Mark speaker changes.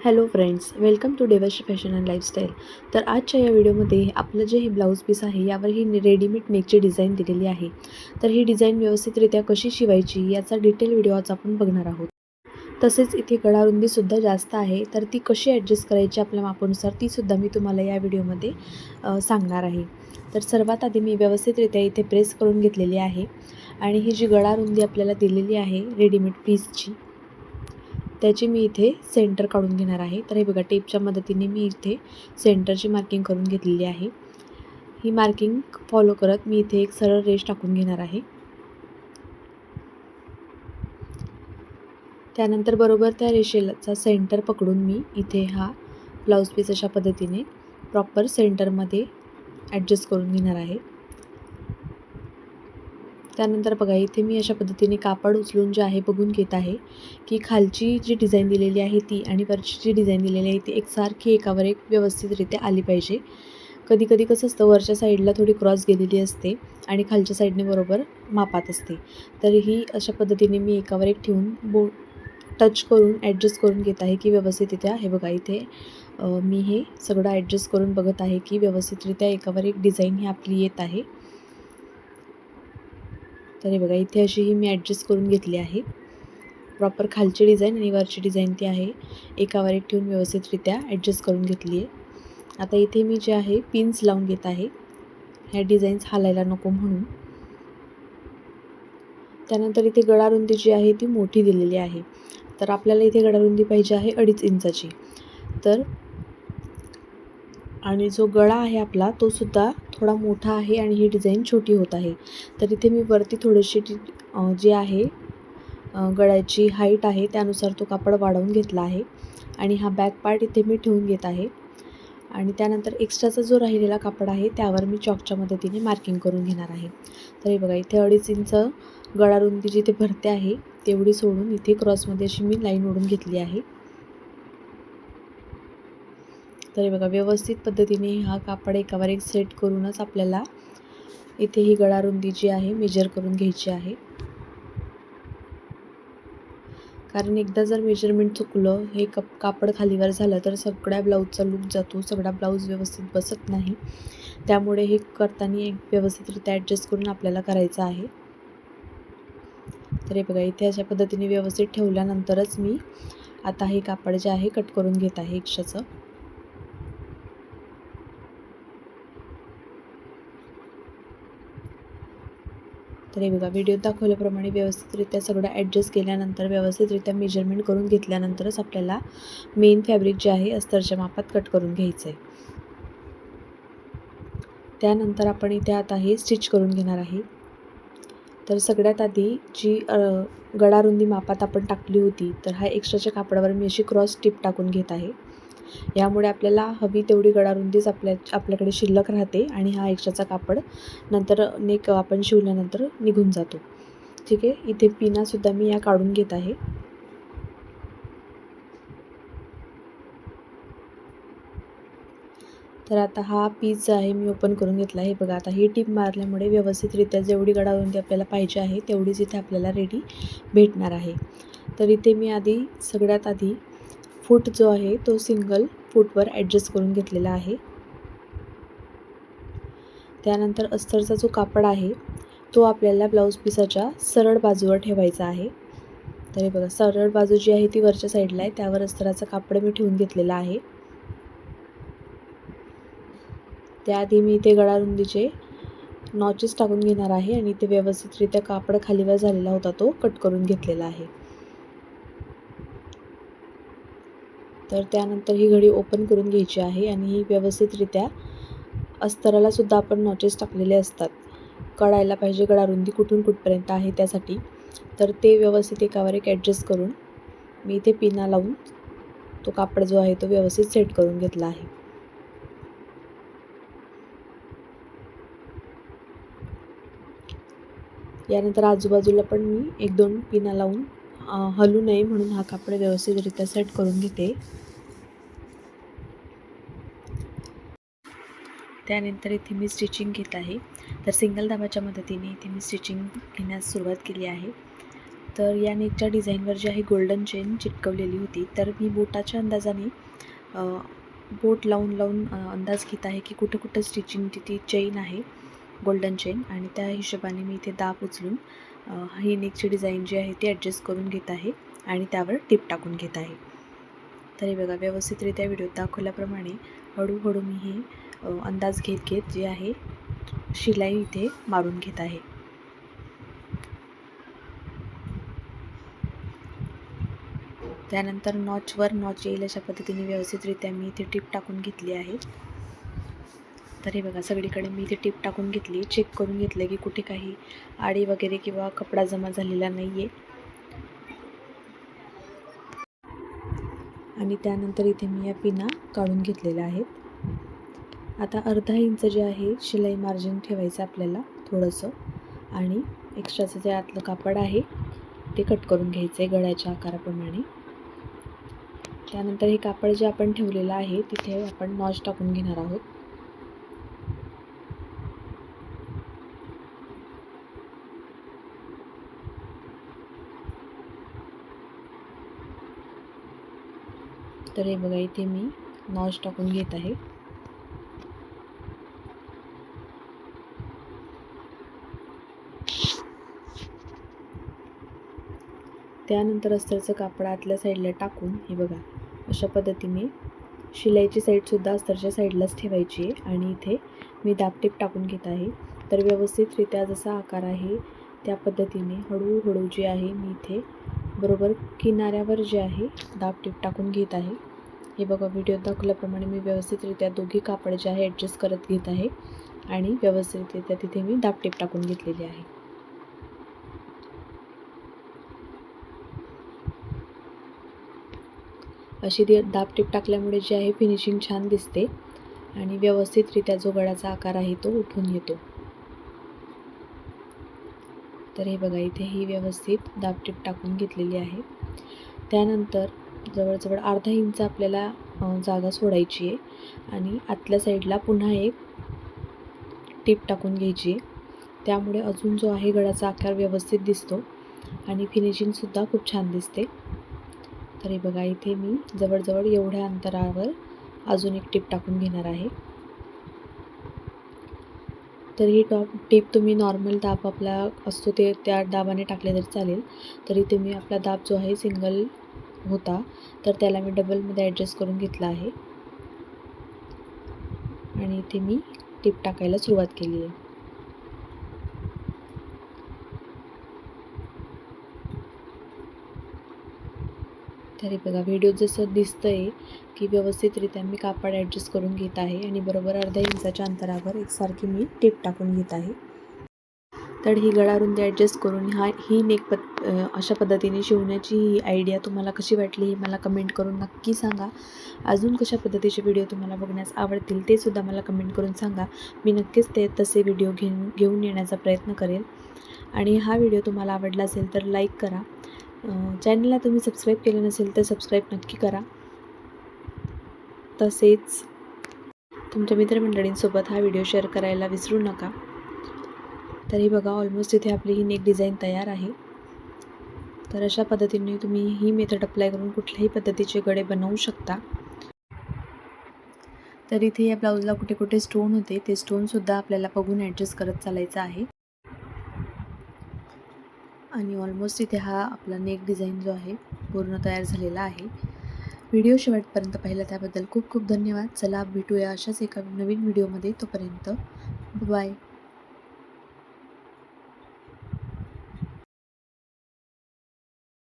Speaker 1: Hello friends welcome to Devshi fashion and lifestyle तर आजच्या या व्हिडिओमध्ये आपलं जे हे ब्लाऊज पीस आहे यावर ही रेडीमेड नेकची डिझाईन दिलेली आहे. तर ही डिझाईन व्यवस्थितरित्या कशी शिवायची याचा डिटेल व्हिडिओ आज आपण बघणार आहोत. तसेच इथे गळारुंदीसुद्धा जास्त आहे तर ती कशी ॲडजस्ट करायची आपल्या मापानुसार तीसुद्धा मी तुम्हाला या व्हिडिओमध्ये सांगणार आहे. तर सर्वात आधी मी व्यवस्थितरित्या इथे प्रेस करून घेतलेली आहे. आणि ही जी गळारुंदी आपल्याला दिलेली आहे रेडीमेड पीसची त्याची मी इथे सेंटर काढून घेणार आहे. तर हे बघा टेपच्या मदतीने मी इथे सेंटरची मार्किंग करून घेतलेली आहे. ही मार्किंग फॉलो करत मी इथे एक सरळ रेष टाकून घेणार आहे. त्यानंतर बरोबर त्या रेषेचा सेंटर पकडून मी इथे हा ब्लाऊज पीस अशा पद्धतीने प्रॉपर सेंटरमध्ये ॲडजस्ट करून घेणार आहे. त्यानंतर बघा इथे मी अशा पद्धतीने कापड उचलून जे आहे बघून घेत आहे की खालची जी डिझाईन दिलेली आहे ती आणि वरची जी डिझाईन दिलेली आहे ती एकसारखी एकावर एक व्यवस्थितरित्या आली पाहिजे. कधी कधी कसं असतं वरच्या साईडला थोडी क्रॉस गेलेली असते आणि खालच्या साईडने बरोबर मापात असते. तर ही अशा पद्धतीने मी एकावर एक ठेवून बो टच करून ॲडजस्ट करून घेत आहे की व्यवस्थितरित्या. हे बघा इथे मी हे सगळं ॲडजस्ट करून बघत आहे की व्यवस्थितरित्या एकावर एक डिझाईन ही आपली येत आहे. तर हे बघा इथे अशी ही मी ॲडजस्ट करून घेतली आहे. प्रॉपर खालची डिझाईन आणि वरची डिझाईन ती आहे. एकावर एक ठेवून व्यवस्थितरित्या ॲडजस्ट करून घेतली आहे. आता इथे मी जे आहे पिन्स लावून घेत आहे. ह्या डिझाईन्स हालायला नको म्हणून. त्यानंतर इथे गळारुंदी जी आहे ती मोठी दिलेली आहे. तर आपल्याला इथे गळारुंदी पाहिजे आहे अडीच इंचाची. तर आणि जो गळा आहे आपला तो सुद्धा थोडा मोठा आहे आणि ही डिझाईन छोटी होत आहे. तर इथे मी वरती थोडीशी जी आहे गळ्याची हाईट आहे त्यानुसार तो कापड वाढवून घेतला आहे. आणि हा बॅक पार्ट इथे मी ठेवून घेत आहे. आणि त्यानंतर एक्स्ट्राचा जो राहिलेला कापड आहे त्यावर मी चॉकच्या मदतीने मार्किंग करून घेणार आहे. तर हे बघा इथे अडीच इंच गळारुंदी जिथे भरते आहे तेवढी सोडून इथे क्रॉसमध्ये अशी मी लाईन ओढून घेतली आहे. तर बघा व्यवस्थित पद्धतीने हा कापड एकावर एक सेट करूनच आपल्याला इथे ही गळारुंदी जी आहे मेजर करून घ्यायची आहे. कारण एकदा जर मेजरमेंट चुकलं हे कप कापड खालीवर झालं तर सगळ्या ब्लाऊजचा लूक जातो सगळा ब्लाऊज व्यवस्थित बसत नाही. त्यामुळे हे करताना एक व्यवस्थितरित्या ॲडजस्ट करून आपल्याला करायचं आहे. तर हे बघा इथे अशा पद्धतीने व्यवस्थित ठेवल्यानंतरच मी आता हे कापड जे आहे कट करून घेत आहे एकशाचं तर हे बघा व्हिडिओ दाखवल्याप्रमाणे व्यवस्थितरित्या सगळं ॲडजस्ट केल्यानंतर व्यवस्थितरित्या मेजरमेंट करून घेतल्यानंतरच आपल्याला मेन फॅब्रिक जे आहे अस्तरच्या मापात कट करून घ्यायचं आहे त्यानंतर आपण इथे आता हे स्टिच करून घेणार आहे. तर सगळ्यात आधी जी गडारुंदी गळारुंदी मापात आपण टाकली होती तर हा एक्स्ट्राच्या कापडावर मी अशी क्रॉस टिप टाकून घेत आहे. यामुळे आपल्याला हवी तेवढी गळारुंदीच आपल्या आपल्याकडे शिल्लक राहते आणि हा एक्स्ट्राचा कापड नंतर नेक आपण शिवल्यानंतर निघून जातो. ठीक आहे? इथे पिनासुद्धा मी या काढून घेत आहे. तर आता हा पीस आहे मी ओपन करून घेतला आहे. बघा आता ही टीप मारल्यामुळे व्यवस्थितरित्या जेवढी गळारुंदी आपल्याला पाहिजे आहे तेवढीच इथे आपल्याला रेडी भेटणार आहे. तर इथे मी आधी सगळ्यात आधी फूट जो आहे तो सिंगल फूटवर ॲडजस्ट करून घेतलेला आहे. त्यानंतर अस्तरचा जो कापड आहे तो आपल्याला ब्लाऊज पिसाच्या सरळ बाजूवर ठेवायचा आहे. तर हे बघा सरळ बाजू जी आहे ती वरच्या साईडला आहे त्यावर अस्तराचं कापड मी ठेवून घेतलेला आहे. त्याआधी मी इथे गळारुंदीचे नॉचेस टाकून घेणार आहे आणि इथे व्यवस्थितरित्या कापड खालीवर झालेला होता तो कट करून घेतलेला आहे. तर त्यानंतर ही घडी ओपन करून घ्यायची आहे आणि ही व्यवस्थितरित्या अस्तराला सुद्धा आपण नॉचेस टाकलेले असतात. कळायला पाहिजे गळारुंदी कुठून कुठपर्यंत आहे त्यासाठी. तर ते व्यवस्थित एकावर एक ॲडजस्ट करून मी इथे पिना लावून तो कापड जो आहे तो व्यवस्थित सेट करून घेतला आहे. यानंतर आजूबाजूला पण मी एक दोन पिना लावून हलू नये म्हणून हा कापड व्यवस्थितरित्या सेट करून घेते. त्यानंतर इथे मी स्टिचिंग घेत आहे. तर सिंगल दाबाच्या मदतीने इथे मी स्टिचिंग घेण्यास सुरुवात केली आहे. तर या नेकच्या डिझाईनवर जी आहे गोल्डन चेन चिटकवलेली होती. तर मी बोटाच्या अंदाजाने बोट लावून लावून अंदाज घेत आहे की कुठं कुठं स्टिचिंगची ती चेन आहे गोल्डन चेन आणि त्या हिशोबाने मी इथे दाब उचलून ही नेकची डिझाईन जी आहे ती ॲडजस्ट करून घेत आहे आणि त्यावर टिप टाकून घेत आहे. तर हे बघा व्यवस्थितरित्या व्हिडिओत दाखवल्याप्रमाणे हळूहळू मी हे अंदाज घेत घेत जे आहे शिलाई इथे मारून घेत आहे. त्यानंतर नॉचवर नॉच येईल अशा पद्धतीने व्यवस्थितरित्या मी इथे टिप टाकून घेतली आहे. तर हे बघा सगळीकडे मी इथे टिप टाकून घेतली चेक करून घेतलं की कुठे काही आडी वगैरे किंवा कपडा जमा झालेला नाही आहे आणि त्यानंतर इथे मी या पिना काढून घेतलेल्या आहेत. आता अर्धा इंच जे आहे शिलाई मार्जिन ठेवायचं आपल्याला थोडंसं. आणि एक्स्ट्राचं जे आतलं कापड आहे ते कट करून घ्यायचं आहे गळ्याच्या आकाराप्रमाणे. त्यानंतर हे कापड जे आपण ठेवलेलं आहे तिथे आपण नॉच टाकून घेणार आहोत. तर हे बघा इथे मी नॉज टाकून घेत आहे. त्यानंतर अस्तरचं कापड आतल्या साईडला टाकून हे बघा अशा पद्धतीने शिलाईची साईडसुद्धा अस्तरच्या साईडलाच ठेवायची आहे आणि इथे मी दाबटेप टाकून घेत आहे. तर व्यवस्थितरित्या जसा आकार आहे त्या पद्धतीने हळूहळू जे आहे मी इथे बरोबर किनाऱ्यावर जे आहे दाब दाबटीप टाकून घेत आहे. हे बघा व्हिडिओत दाखवल्याप्रमाणे मी व्यवस्थितरित्या दोघी कापड जे आहे ॲडजस्ट करत घेत आहे. आणि व्यवस्थितरित्या तिथे मी दाब दाबटीप टाकून घेतलेली आहे. अशी ती दाबटीप टाकल्यामुळे जे आहे फिनिशिंग छान दिसते. आणि व्यवस्थितरित्या जो गळ्याचा आकार आहे तो उठून येतो. तर हे बघा इथे ही व्यवस्थित दाबटीप टाकून घेतलेली आहे. त्यानंतर जवळजवळ अर्धा इंच आपल्याला जागा सोडायची आहे आणि आतल्या साईडला पुन्हा एक टीप टाकून घ्यायची आहे. त्यामुळे अजून जो आहे गळाचा आकार व्यवस्थित दिसतो आणि फिनिशिंगसुद्धा खूप छान दिसते. तर हे बघा इथे मी जवळजवळ एवढ्या अंतरावर अजून एक टीप टाकून घेणार आहे. तर ही टॉप टीप तुम्ही नॉर्मल दाब आपला असतो ते त्या दाबाने टाकले तरी चालेल. तरी तुम्ही आपला दाब जो आहे सिंगल होता तर त्याला मी डबलमध्ये ॲडजस्ट करून घेतला आहे. आणि इथे मी टीप टाकायला सुरुवात केली आहे. तरी बघा व्हिडिओ जसं दिसतं आहे की व्यवस्थितरित्या मी कापड ॲडजस्ट करून घेत आहे आणि बरोबर अर्ध्या इंचाच्या अंतरावर एकसारखी मी टेप टाकून घेत आहे. तर ही गळारुंदी ॲडजस्ट करून हा ही नेक पद अशा पद्धतीने शिवण्याची ही आयडिया तुम्हाला कशी वाटली हे मला कमेंट करून नक्की सांगा. अजून कशा पद्धतीचे व्हिडिओ तुम्हाला बघण्यास आवडतील ते सुद्धा मला कमेंट करून सांगा. मी नक्कीच ते तसे व्हिडिओ घेऊन घेऊन येण्याचा प्रयत्न करेल आणि हा व्हिडिओ तुम्हाला आवडला असेल तर लाईक करा. चॅनलला तुम्ही सबस्क्राईब केलं नसेल तर सबस्क्राईब नक्की करा. तसेच तुमच्या मित्रमंडळींसोबत हा व्हिडिओ शेअर करायला विसरू नका. तर हे बघा ऑलमोस्ट इथे आपली ही नेक डिझाईन तयार आहे. तर अशा पद्धतीने तुम्ही ही मेथड अप्लाय करून कुठल्याही पद्धतीचे गडे बनवू शकता. तर इथे या ब्लाऊजला कुठे कुठे स्टोन होते ते स्टोनसुद्धा आपल्याला बघून ॲडजस्ट करत चालायचं आहे. आणि ऑलमोस्ट इथे हा आपला नेक डिझाईन जो आहे पूर्ण तयार झालेला आहे. व्हिडिओ शेवटपर्यंत पाहिला त्याबद्दल खूप खूप धन्यवाद. चला भेटूया अशाच एका नवीन व्हिडिओमध्ये तोपर्यंत. बाय